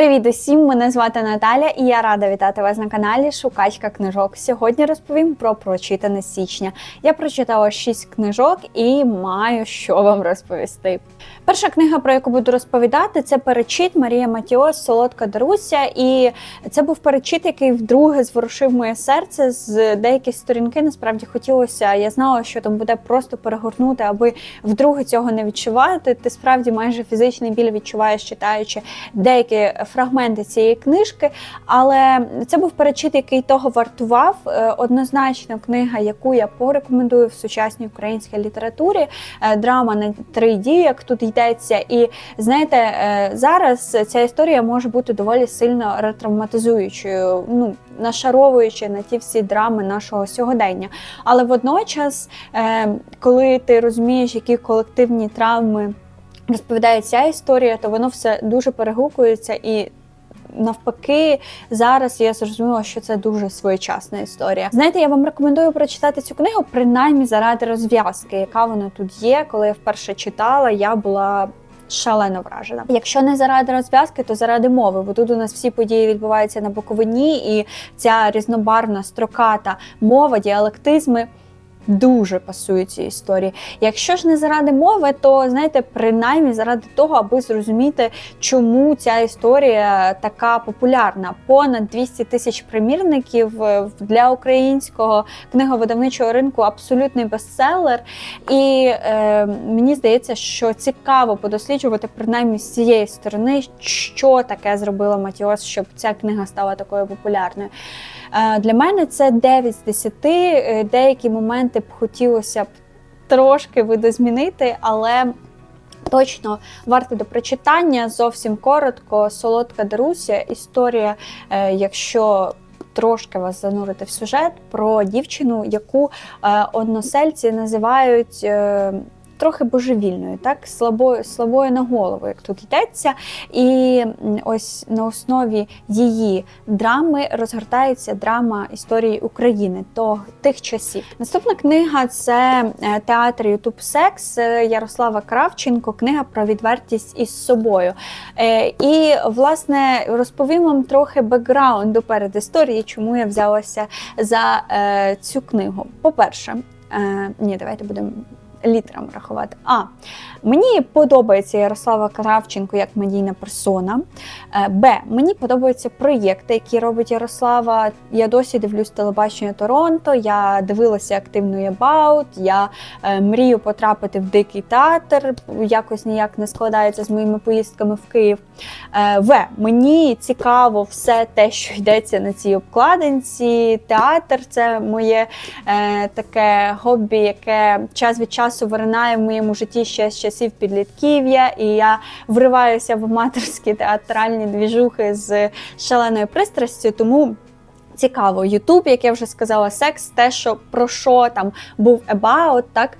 Привіт усім! Мене звати Наталя і я рада вітати вас на каналі Шукачка книжок. Сьогодні розповім про прочитане січня. Я прочитала 6 книжок і маю що вам розповісти. Перша книга, про яку буду розповідати, це перечит Марія Матіос Солодка Даруся. І це був перечит, який вдруге зворушив моє серце з деякі сторінки. Насправді хотілося. Я знала, що там буде просто перегорнути, аби вдруге цього не відчувати. Ти справді майже фізичний біль відчуваєш, читаючи деякі фрагменти цієї книжки. Але це був перечит, який того вартував. Е, Однозначно, книга, яку я порекомендую в сучасній українській літературі. Е, Драма на три дії, як тут йдеться. І знаєте, е, зараз ця історія може бути доволі сильно ретравматизуючою, ну нашаровуючи на ті всі драми нашого сьогодення. Але водночас, коли ти розумієш, які колективні травми розповідає ця історія, то воно все дуже перегукується і. Навпаки, зараз я зрозуміла, що це дуже своєчасна історія. Знаєте, я вам рекомендую прочитати цю книгу, принаймні заради розв'язки, яка вона тут є. Коли я вперше читала, я була. Шалено вражена. Якщо не заради розв'язки, то заради мови, бо тут у нас всі події відбуваються на Буковині, і ця різнобарвна строката мова, діалектизми дуже пасують цій історії. Якщо ж не заради мови, то знаєте, принаймні заради того, аби зрозуміти, чому ця історія така популярна. Понад 200 тисяч примірників е, для українського книговидавничого ринку абсолютний бестселер. І е, мені здається, що цікаво подосліджувати принаймні з цієї сторони, що таке зробила Матіос, щоб ця книга стала такою популярною. Е, Для мене це 9 з 10. Е, Деякі моменти б хотілося б трошки видозмінити, але. Точно варто до прочитання. Зовсім коротко. Солодка Даруся. Історія, е, якщо трошки вас занурити в сюжет, про дівчину, яку е, односельці називають. е, Трохи божевільною, так слабою слабою на голову, як тут йдеться, і ось на основі її драми розгортається драма історії України того тих часів. Наступна книга це е, театр Ютуб Секс е, Ярослава Кравченко. Книга про відвертість із собою. Е, І власне розповім вам трохи бекграунду перед історії, чому я взялася за цю книгу. По-перше, е, ні, давайте будемо літерам рахувати. А мені подобається Ярослава Кравченко як медійна персона. Е, Б. Мені подобаються проєкти, які робить Ярослава. Я досі дивлюсь телебачення Торонто. Я дивилася активно «Ябаут», Я е, мрію потрапити в дикий театр. Якось ніяк не складається з моїми поїздками в Київ. Е, В. Мені цікаво все те, що йдеться на цій обкладинці. Театр це моє таке хобі, яке час від часу виринає в моєму житті ще з часів підлітків'я, і я вриваюся в аматорські театральні двіжухи з шаленою пристрастю. Тому. Цікаво, Ютуб, як я вже сказала, секс, те, що про що там був about, так.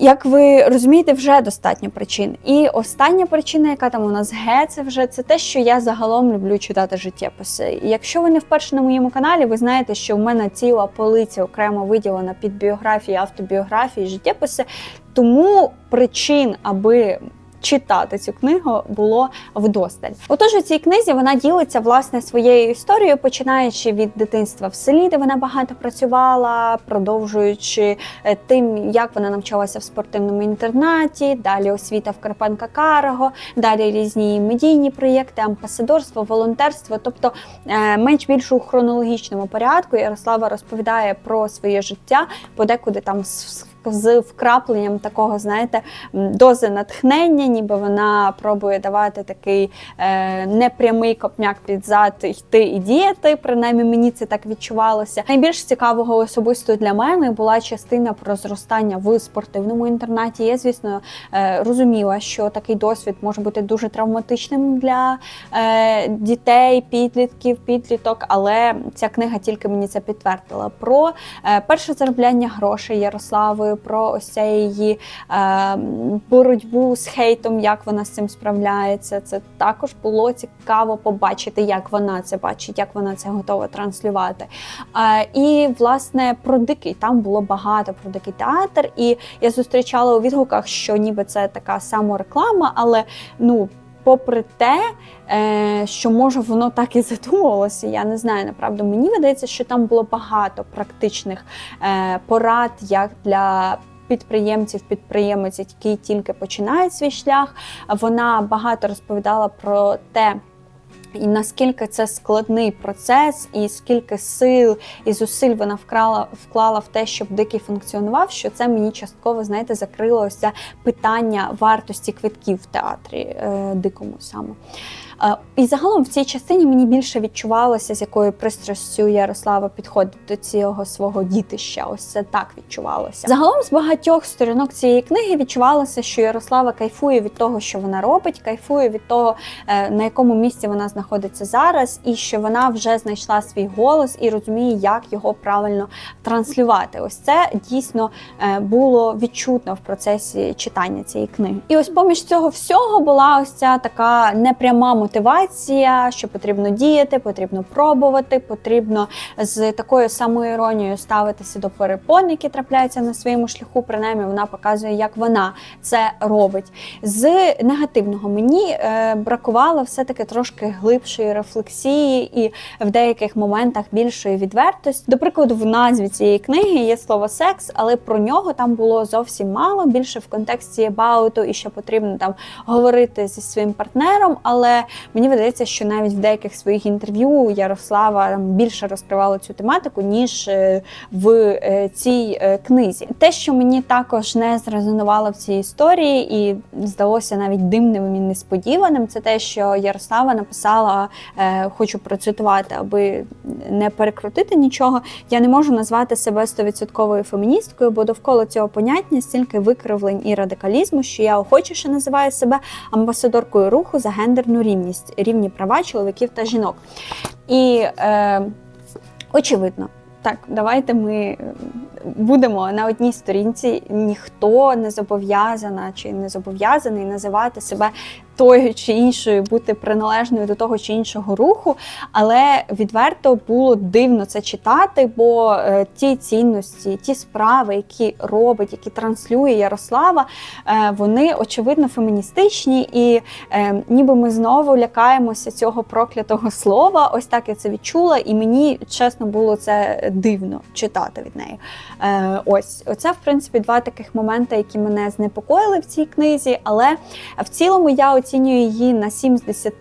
Як ви розумієте, вже достатньо причин. І остання причина, яка там у нас ге, це вже це те, що я загалом люблю читати життєписи. Якщо ви не вперше на моєму каналі, ви знаєте, що в мене ціла полиця окремо виділена під біографії, автобіографії, життєписи. Тому причин, аби читати цю книгу було вдосталь. Отож, у цій книзі вона ділиться власне своєю історією, починаючи від дитинства в селі, де вона багато працювала, продовжуючи е, тим, як вона навчалася в спортивному інтернаті, далі освіта в Карпенка Карого, далі різні медійні проєкти, амбасадорство, волонтерство. Тобто е, менш більш у хронологічному порядку Ярослава розповідає про своє життя, подекуди там з з вкрапленням такого, знаєте, дози натхнення, ніби вона пробує давати такий е, непрямий копняк під зад йти і діяти. Принаймні мені це так відчувалося. Найбільш цікавого особисто для мене була частина про зростання в спортивному інтернаті. Я, звісно, е, розуміла, що такий досвід може бути дуже травматичним для е, дітей, підлітків, підліток, але ця книга тільки мені це підтвердила. Про е, перше заробляння грошей Ярославою, про ось це її е, боротьбу з хейтом, як вона з цим справляється. Це також було цікаво побачити, як вона це бачить, як вона це готова транслювати. Е, і власне про дикий там було багато про дикий театр, і я зустрічала у відгуках, що ніби це така самореклама, але ну. Попри те, е, що може воно так і задумувалося, я не знаю. Направду мені видається, що там було багато практичних е, порад, як для підприємців, підприємець, які тільки починають свій шлях. Вона багато розповідала про те. І наскільки це складний процес, і скільки сил і зусиль вона вкрала вклала в те, щоб дикий функціонував, що це мені частково знаєте закрилося питання вартості квитків в театрі е, дикому саме. І загалом в цій частині мені більше відчувалося, з якою пристрастю Ярослава підходить до цього свого дітища. Ось це так відчувалося. Загалом з багатьох сторінок цієї книги відчувалося, що Ярослава кайфує від того, що вона робить, кайфує від того, е, на якому місці вона знаходиться зараз, і що вона вже знайшла свій голос і розуміє, як його правильно транслювати. Ось це дійсно е, було відчутно в процесі читання цієї книги. І ось поміж цього всього була ось ця така непряма мотивація, що потрібно діяти, потрібно пробувати, потрібно з такою самоіронією ставитися до перепон, які трапляються на своєму шляху. Принаймні вона показує, як вона це робить. З негативного мені е, бракувало все-таки трошки глибшої рефлексії і в деяких моментах більшої відвертості. До прикладу, в назві цієї книги є слово секс, але про нього там було зовсім мало, більше в контексті абауту і що потрібно там говорити зі своїм партнером. Але мені видається, що навіть в деяких своїх інтерв'ю Ярослава більше розкривала цю тематику, ніж е, в е, цій е, книзі. Те, що мені також не зрезонувало в цій історії, і здалося навіть дивним і несподіваним, це те, що Ярослава написала, хочу процитувати, аби не перекрутити нічого. Я не можу назвати себе стовідсотковою феміністкою, бо довкола цього поняття стільки викривлень і радикалізму, що я охочіше називаю себе амбасадоркою руху за гендерну рівність, рівні права чоловіків та жінок. І е, очевидно. Так, давайте ми будемо на одній сторінці. Ніхто не зобов'язана чи не зобов'язаний називати себе тою чи іншою, бути приналежною до того чи іншого руху. Але відверто було дивно це читати, бо е, ті цінності, ті справи, які робить, які транслює Ярослава, е, вони очевидно феміністичні, і е, ніби ми знову лякаємося цього проклятого слова. Ось так я це відчула, і мені чесно було це дивно читати від неї. Е, ось оце, в принципі, два таких моменти, які мене знепокоїли в цій книзі. Але в цілому я оцінюю її на 7 з 10.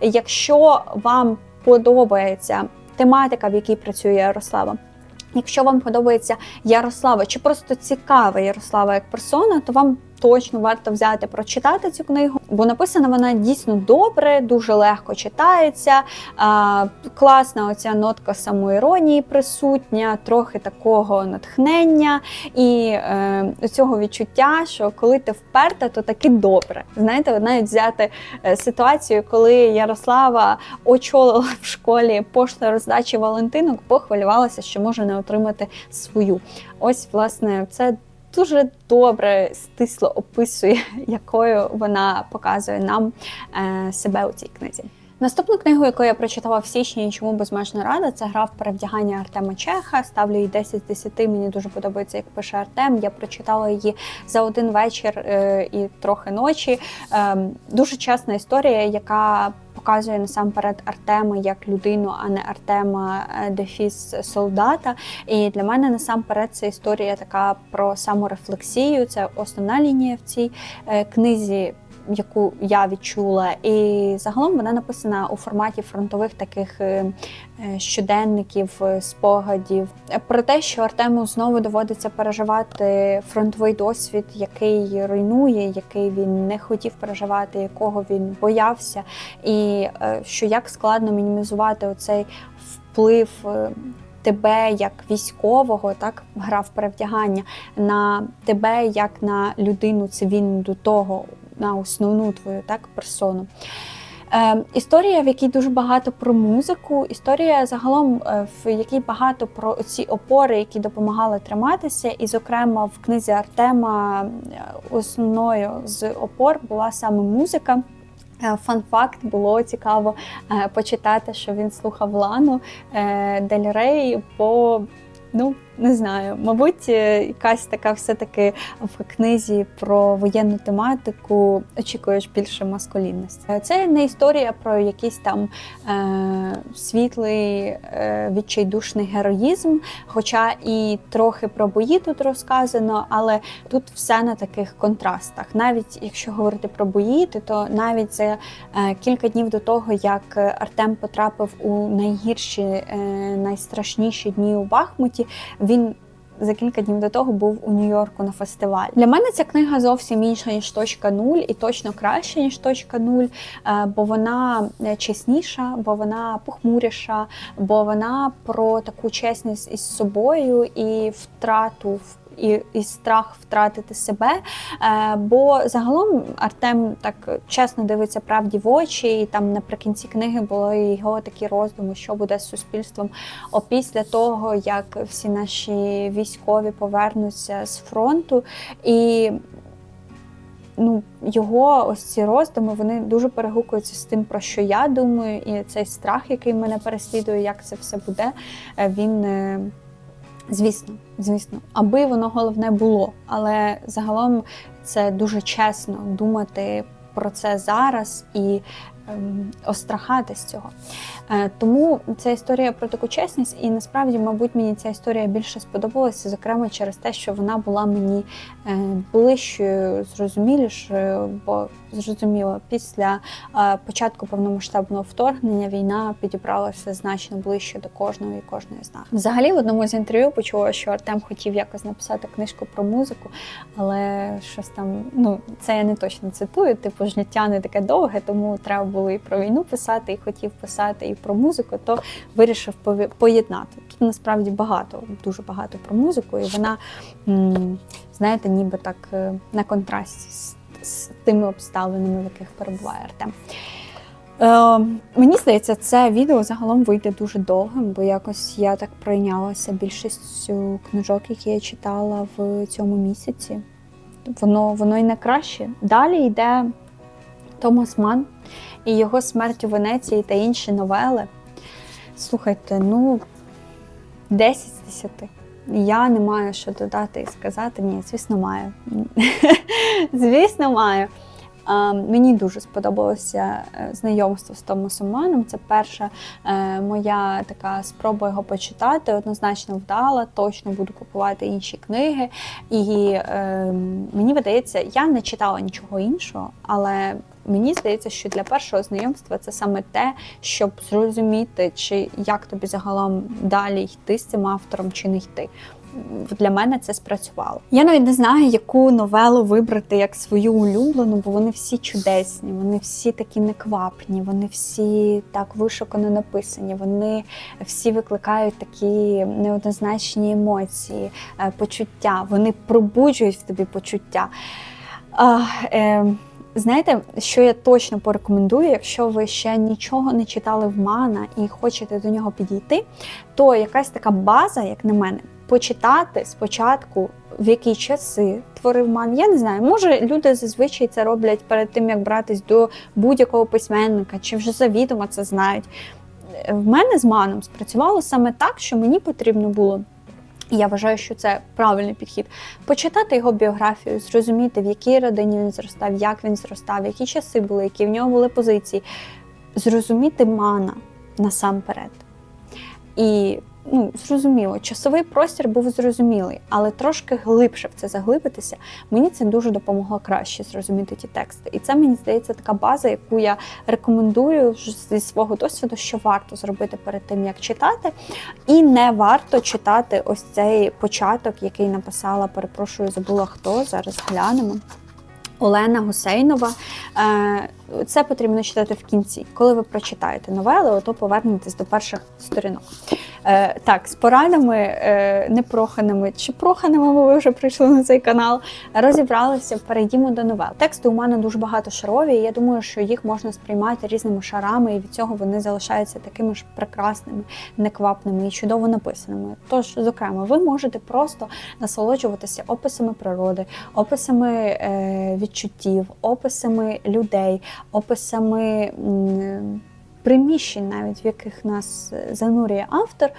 Якщо вам подобається тематика, в якій працює Ярослава. Якщо вам подобається Ярослава, чи просто цікава Ярослава як персона, то вам точно варто взяти прочитати цю книгу, бо написана вона дійсно добре, дуже легко читається. А, класна оця нотка самоіронії присутня, трохи такого натхнення і е, цього відчуття, що коли ти вперта, то таки добре. Знаєте, навіть взяти е, ситуацію, коли Ярослава очолила в школі пошту роздачі Валентинок, похвилювалася, що може не отримати свою. Ось, власне, це дуже добре, стисло описує, якою вона показує нам е, себе у цій книзі. Наступну книгу, яку я прочитала в січні і чому безмежно рада, це гра в перевдягання Артема Чеха. Ставлю їй 10 з 10. Мені дуже подобається, як пише Артем. Я прочитала її за один вечір е, і трохи ночі. Е, дуже чесна історія, яка показує насамперед Артема як людину, а не Артема е, Дефіс солдата. І для мене насамперед це історія така про саморефлексію. Це основна лінія в цій е, книзі. Яку я відчула, і загалом вона написана у форматі фронтових таких е, е, щоденників, е, спогадів про те, що Артему знову доводиться переживати фронтовий досвід, який руйнує, який він не хотів переживати, якого він боявся, і що як складно мінімізувати оцей вплив. Тебе як військового, так гра в перевдягання на тебе як на людину цивільну до того на основну твою так персону. Е, Історія, в якій дуже багато про музику, історія загалом, е, в якій багато про ці опори, які допомагали триматися. І, зокрема, в книзі Артема е, основною з опор була саме музика. Е, Фан-факт було цікаво почитати, що він слухав Лану Дель Рей, бо ну Не знаю, мабуть, е, якась така все-таки в книзі про воєнну тематику очікуєш більше маскулінності. Це не історія про якийсь там е, світлий е, відчайдушний героїзм, хоча і трохи про бої тут розказано, але тут все на таких контрастах. Навіть якщо говорити про бої, то навіть за е, кілька днів до того, як Артем потрапив у найгірші, е, найстрашніші дні у Бахмуті, він. За кілька днів до того був у Нью-Йорку на фестивалі. Для мене ця книга зовсім інша ніж точка нуль, і точно краще ніж точка нуль, е, бо вона е, чесніша, бо вона похмуріша, бо вона про таку чесність із собою і втрату в- і, і страх втратити себе. Е, бо загалом Артем так чесно дивиться правді в очі, і там наприкінці книги були його такі роздуми, що буде з суспільством опісля того, як всі наші військові повернуться з фронту. І ну, його ось ці роздуми вони дуже перегукуються з тим, про що я думаю, і цей страх, який мене переслідує, як це все буде, е, він. Звісно, звісно, аби воно головне було, але загалом це дуже чесно думати про це зараз і острахати з цього. Е, тому ця історія про таку чесність, і насправді, мабуть, мені ця історія більше сподобалася, зокрема через те, що вона була мені е, ближчою, зрозумілішою, бо зрозуміло, після е, початку повномасштабного вторгнення війна підібралася значно ближче до кожного і кожної з нас. Взагалі, в одному з інтерв'ю почула, що Артем хотів якось написати книжку про музику, але щось там, ну це я не точно цитую, типу життя не таке довге, тому треба було і про війну писати, і хотів писати і про музику, то вирішив поєднати. Тут насправді багато, дуже багато про музику, і вона, знаєте, ніби так е, на контрасті з, з тими обставинами, в яких перебуває Артем. Е, мені здається, це відео загалом вийде дуже довгим, бо якось я так пройнялася більшістю книжок, які я читала в цьому місяці. Воно, воно і не краще. Далі йде Томас Ман і його смерть у Венеції та інші новели. Слухайте, ну 10 з 10. Я не маю що додати і сказати. Ні, звісно, маю. звісно, маю. Мені дуже сподобалося е, знайомство з Томасом Маном. Це перша е, моя така спроба його почитати. Однозначно вдала, точно буду купувати інші книги. І е, мені видається, я не читала нічого іншого, але мені здається, що для першого знайомства це саме те, щоб зрозуміти, чи як тобі загалом далі йти з цим автором, чи не йти. Для мене це спрацювало. Я навіть не знаю, яку новелу вибрати як свою улюблену, бо вони всі чудесні, вони всі такі неквапні, вони всі так вишукано написані. Вони всі викликають такі неоднозначні емоції, е, почуття. Вони пробуджують в тобі почуття. А, е, Знаєте, що я точно порекомендую, якщо ви ще нічого не читали в Мана і хочете до нього підійти, то якась така база, як на мене, почитати спочатку, в які часи творив Ман. Я не знаю, може люди зазвичай це роблять перед тим, як братись до будь-якого письменника, чи вже завідомо це знають. В мене з Маном спрацювало саме так, що мені потрібно було. Я вважаю, що це правильний підхід. Почитати його біографію, зрозуміти, в якій родині він зростав, як він зростав, які часи були, які в нього були позиції. Зрозуміти мана насамперед. І ну, зрозуміло, часовий простір був зрозумілий, але трошки глибше в це заглибитися, мені це дуже допомогло краще зрозуміти ті тексти. І це мені здається така база, яку я рекомендую зі свого досвіду, що варто зробити перед тим, як читати. І не варто читати ось цей початок, який написала, перепрошую, забула хто. Зараз глянемо. Олена Гусейнова. Е, Це потрібно читати в кінці. Коли ви прочитаєте новели, то повернетесь до перших сторінок. Е, Так, з порадами е, непроханими чи проханими, бо ви вже прийшли на цей канал. Розібралися, перейдімо до новел. Тексти у мене дуже багато шарові, і я думаю, що їх можна сприймати різними шарами, і від цього вони залишаються такими ж прекрасними, неквапними і чудово написаними. Тож, зокрема, ви можете просто насолоджуватися описами природи, описами е, відчуттів, описами людей, описами приміщень, навіть в яких нас е, занурює автор.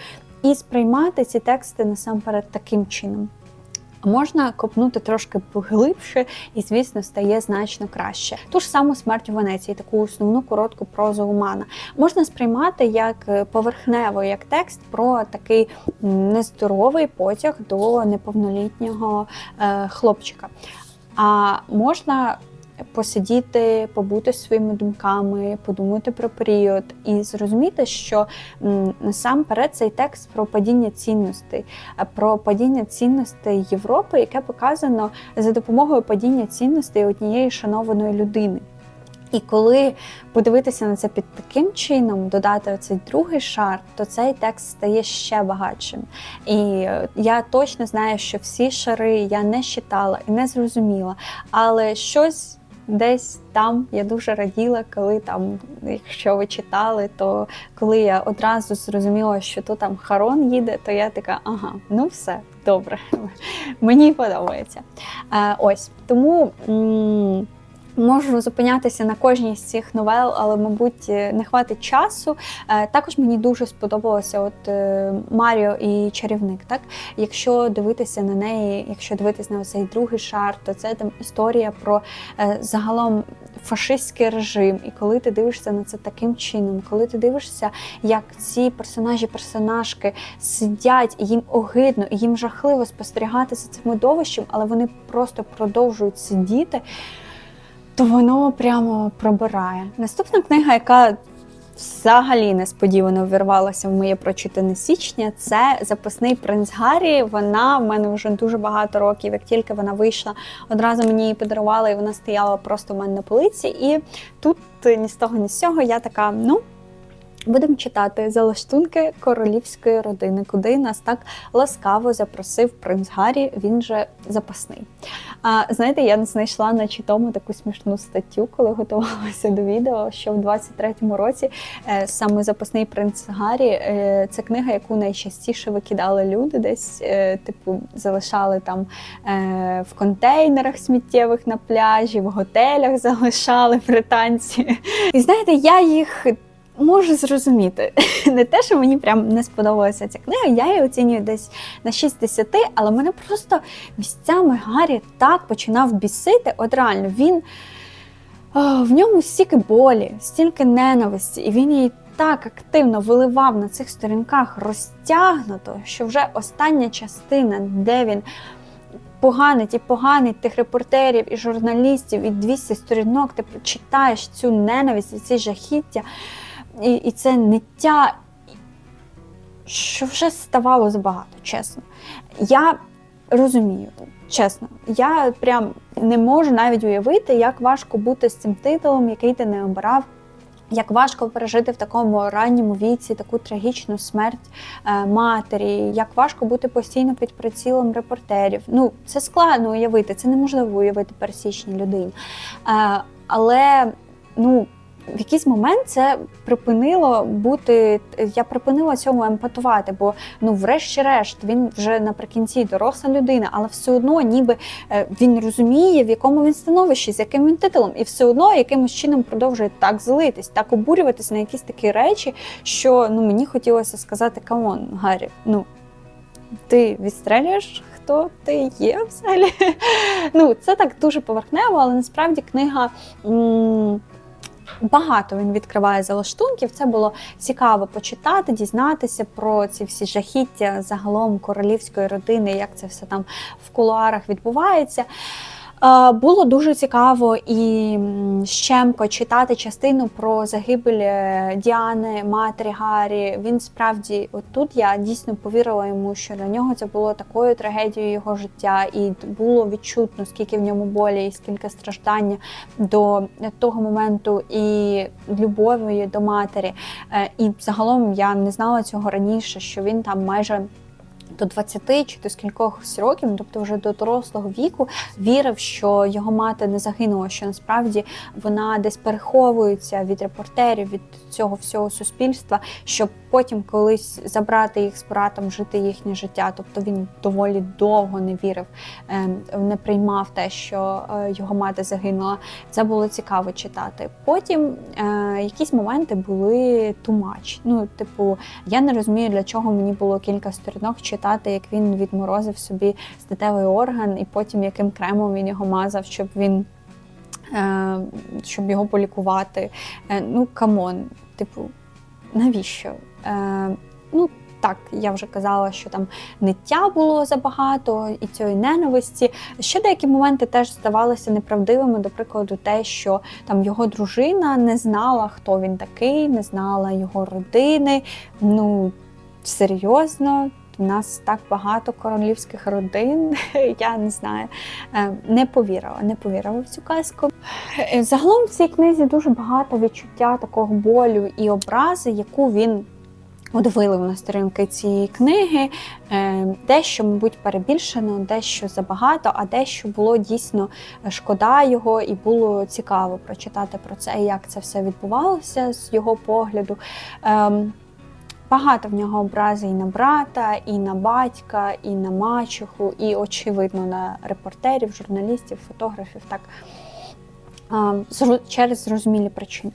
і сприймати ці тексти насамперед таким чином. Можна копнути трошки поглибше, і, звісно, стає значно краще. Ту ж саму смерть у Венеції, таку основну коротку прозу Умана, можна сприймати як е, поверхнево, як текст про такий нездоровий потяг до неповнолітнього е, хлопчика. А можна посидіти, побути своїми думками, подумати про період і зрозуміти, що насамперед цей текст про падіння цінностей, про падіння цінностей Європи, яке показано за допомогою падіння цінностей однієї шанованої людини. І коли подивитися на це під таким чином, додати оцей другий шар, то цей текст стає ще багатшим. І е, я точно знаю, що всі шари я не читала і не зрозуміла, але щось. Десь там я дуже раділа, коли там, якщо ви читали, то коли я одразу зрозуміла, що то там Харон їде, то я така, ага, ну все добре, мені подобається. Е, ось тому. Можу зупинятися на кожній з цих новел, але, мабуть, не хватить часу. Е, Також мені дуже сподобалося от е, Маріо і чарівник. Так, якщо дивитися на неї, якщо дивитися на цей другий шар, то це там історія про е, загалом фашистський режим. І коли ти дивишся на це таким чином, коли ти дивишся, як ці персонажі, персонажки сидять, їм огидно, їм жахливо спостерігати за цим видовищем, але вони просто продовжують сидіти то воно прямо пробирає. Наступна книга, яка взагалі несподівано ввірвалася в моє прочитане січня, це запасний принц Гаррі. Вона в мене вже дуже багато років. Як тільки вона вийшла, одразу мені її подарували, і вона стояла просто в мене на полиці. І тут ні з того, ні з цього я така, ну. Будемо читати залаштунки королівської родини, куди нас так ласкаво запросив принц Гаррі. Він же запасний. А знаєте, я знайшла на читому таку смішну статтю, коли готувалася до відео, що в 23-му році е, саме запасний принц Гаррі е, це книга, яку найчастіше викидали люди, десь е, типу залишали там е, в контейнерах сміттєвих на пляжі, в готелях залишали британці. І знаєте, я їх. Можу зрозуміти. Не те, що мені прям не сподобалася ця книга, я її оцінюю десь на 6 10, але мене просто місцями Гаррі так починав бісити. От реально, він о, в ньому стільки болі, стільки ненависті, і він її так активно виливав на цих сторінках розтягнуто, що вже остання частина, де він. Поганить і поганить тих репортерів і журналістів, і 200 сторінок, ти читаєш цю ненависть, і ці жахіття і, і це ниття, що вже ставало забагато, чесно. Я розумію, чесно, я прям не можу навіть уявити, як важко бути з цим титулом, який ти не обирав. Як важко пережити в такому ранньому віці таку трагічну смерть е, матері, як важко бути постійно під прицілом репортерів. Ну, це складно уявити, це неможливо уявити пересічній людині. Е, але ну, в якийсь момент це припинило бути. Я припинила цьому емпатувати, бо ну, врешті-решт, він вже наприкінці доросла людина, але все одно, ніби е, він розуміє, в якому він становищі, з яким він титулом, і все одно якимось чином продовжує так злитись, так обурюватись на якісь такі речі, що ну мені хотілося сказати: камон, Гаррі, ну ти відстрелюєш. Хто ти є взагалі? Ну, це так дуже поверхнево, але насправді книга. Багато він відкриває залаштунків. Це було цікаво почитати, дізнатися про ці всі жахіття загалом королівської родини, як це все там в кулуарах відбувається. Було дуже цікаво і щемко читати частину про загибель е, Діани, матері Гаррі. Він справді, от тут я дійсно повірила йому, що для нього це було такою трагедією його життя, і було відчутно, скільки в ньому болі, і скільки страждання до того моменту, і любові до матері. Е, і загалом я не знала цього раніше, що він там майже. До 20 чи до скількох років, ну, тобто вже до дорослого віку, вірив, що його мати не загинула, що насправді вона десь переховується від репортерів, від цього всього суспільства, щоб потім колись забрати їх з братом, жити їхнє життя. Тобто він доволі довго не вірив, ем, не приймав те, що е, його мати загинула. Це було цікаво читати. Потім е, якісь моменти були тумач. Ну, типу, я не розумію, для чого мені було кілька сторінок читати, як він відморозив собі статевий орган, і потім яким кремом він його мазав, щоб він. е, Щоб його полікувати. Ну, камон, типу, навіщо? Е, Ну, так, я вже казала, що там ниття було забагато і цієї ненависті. Ще деякі моменти теж здавалися неправдивими, до прикладу, те, що там його дружина не знала, хто він такий, не знала його родини. Ну, серйозно. У нас так багато королівських родин, я не знаю, Е, не повірила, не повірила в цю казку. Е, Загалом в цій книзі дуже багато відчуття такого болю і образи, яку він от вилив на сторінки цієї книги. Е, Дещо, мабуть, перебільшено, дещо забагато, а дещо було дійсно шкода його, і було цікаво прочитати про це, як це все відбувалося з його погляду. Ем, Багато в нього образи і на брата, і на батька, і на мачеху, і, очевидно, на репортерів, журналістів, фотографів, так через зрозумілі причини.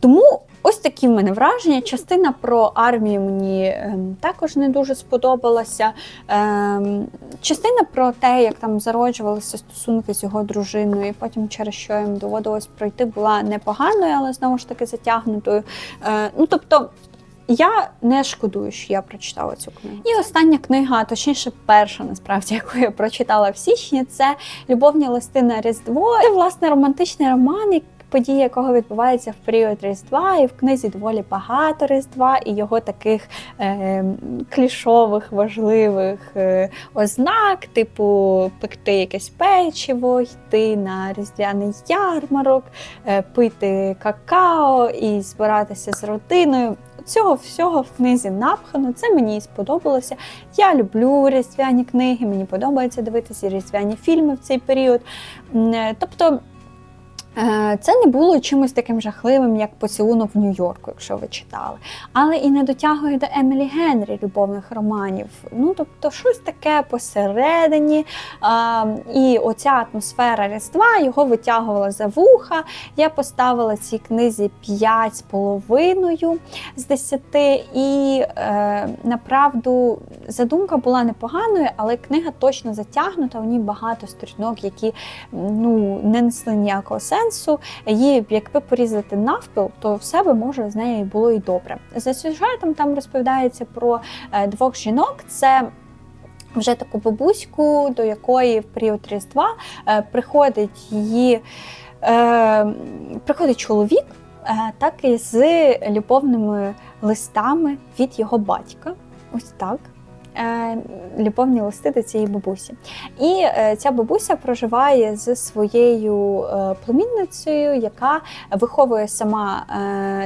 Тому ось такі в мене враження. Частина про армію мені ем, також не дуже сподобалася. Ем, частина про те, як там зароджувалися стосунки з його дружиною, і потім через що їм доводилось пройти, була непоганою, але знову ж таки затягнутою. Е, ну тобто. Я не шкодую, що я прочитала цю книгу. І остання книга, точніше, перша, насправді, яку я прочитала в січні, це Любовні листи на Різдво. Це власне романтичний роман, події якого відбуваються в період Різдва, і в книзі доволі багато Різдва, і його таких е, клішових, важливих е, ознак, типу пекти якесь печиво, йти на різдвяний ярмарок, е, пити какао і збиратися з родиною. Цього всього в книзі напхано. Це мені сподобалося. Я люблю різдвяні книги, мені подобається дивитися різдвяні фільми в цей період. Е, Тобто. Е, Це не було чимось таким жахливим, як поцілунок в Нью-Йорку, якщо ви читали. Але і не дотягує до Емілі Генрі любовних романів. Ну, тобто, щось таке посередині. А, і оця атмосфера Різдва його витягувала за вуха. Я поставила цій книзі 5,5 з 10. І е, направду задумка була непоганою, але книга точно затягнута. У ній багато сторінок, які ну, не несли ніякого сенсу. Її, якби порізати навпіл, то все би може з нею було і добре. За сюжетом там розповідається про е, двох жінок. Це вже таку бабуську, до якої в період Різдва е, приходить її е, приходить чоловік, так і з любовними листами від його батька. Ось так. Е, Любовні листи до цієї бабусі. І е, ця бабуся проживає з своєю е, племінницею, яка виховує сама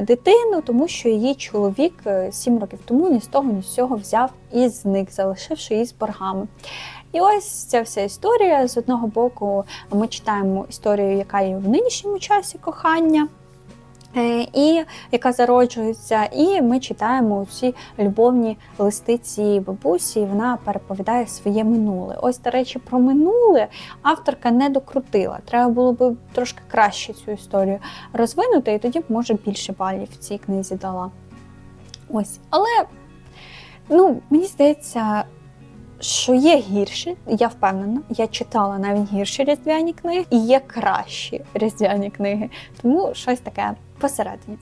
дитину, тому що її чоловік сім років тому ні з того, ні з цього взяв і зник, залишивши її з боргами. І ось ця вся історія. З одного боку, ми читаємо історію, яка є в нинішньому часі кохання. Е, І яка зароджується, і ми читаємо ці любовні листи цієї бабусі. і Вона переповідає своє минуле. Ось, до речі, про минуле авторка не докрутила. Треба було б трошки краще цю історію розвинути, і тоді б може більше балів в цій книзі дала. Ось, але ну, мені здається, що є гірші, я впевнена, я читала навіть гірші різдвяні книги, і є кращі різдвяні книги. Тому щось таке посередині.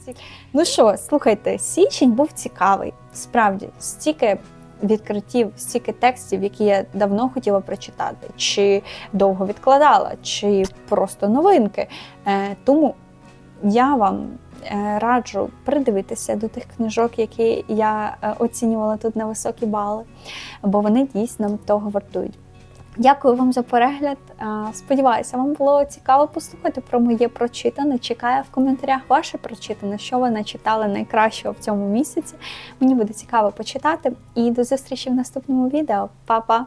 Ну що, слухайте, січень був цікавий. Справді, стільки відкриттів, стільки текстів, які я давно хотіла прочитати, чи довго відкладала, чи просто новинки. Е, тому я вам раджу придивитися до тих книжок, які я е, оцінювала тут на високі бали, бо вони дійсно того вартують. Дякую вам за перегляд. Е, Сподіваюся, вам було цікаво послухати про моє прочитане. Чекаю в коментарях ваше прочитане, що ви начитали найкращого в цьому місяці. Мені буде цікаво почитати. І до зустрічі в наступному відео. Па-па!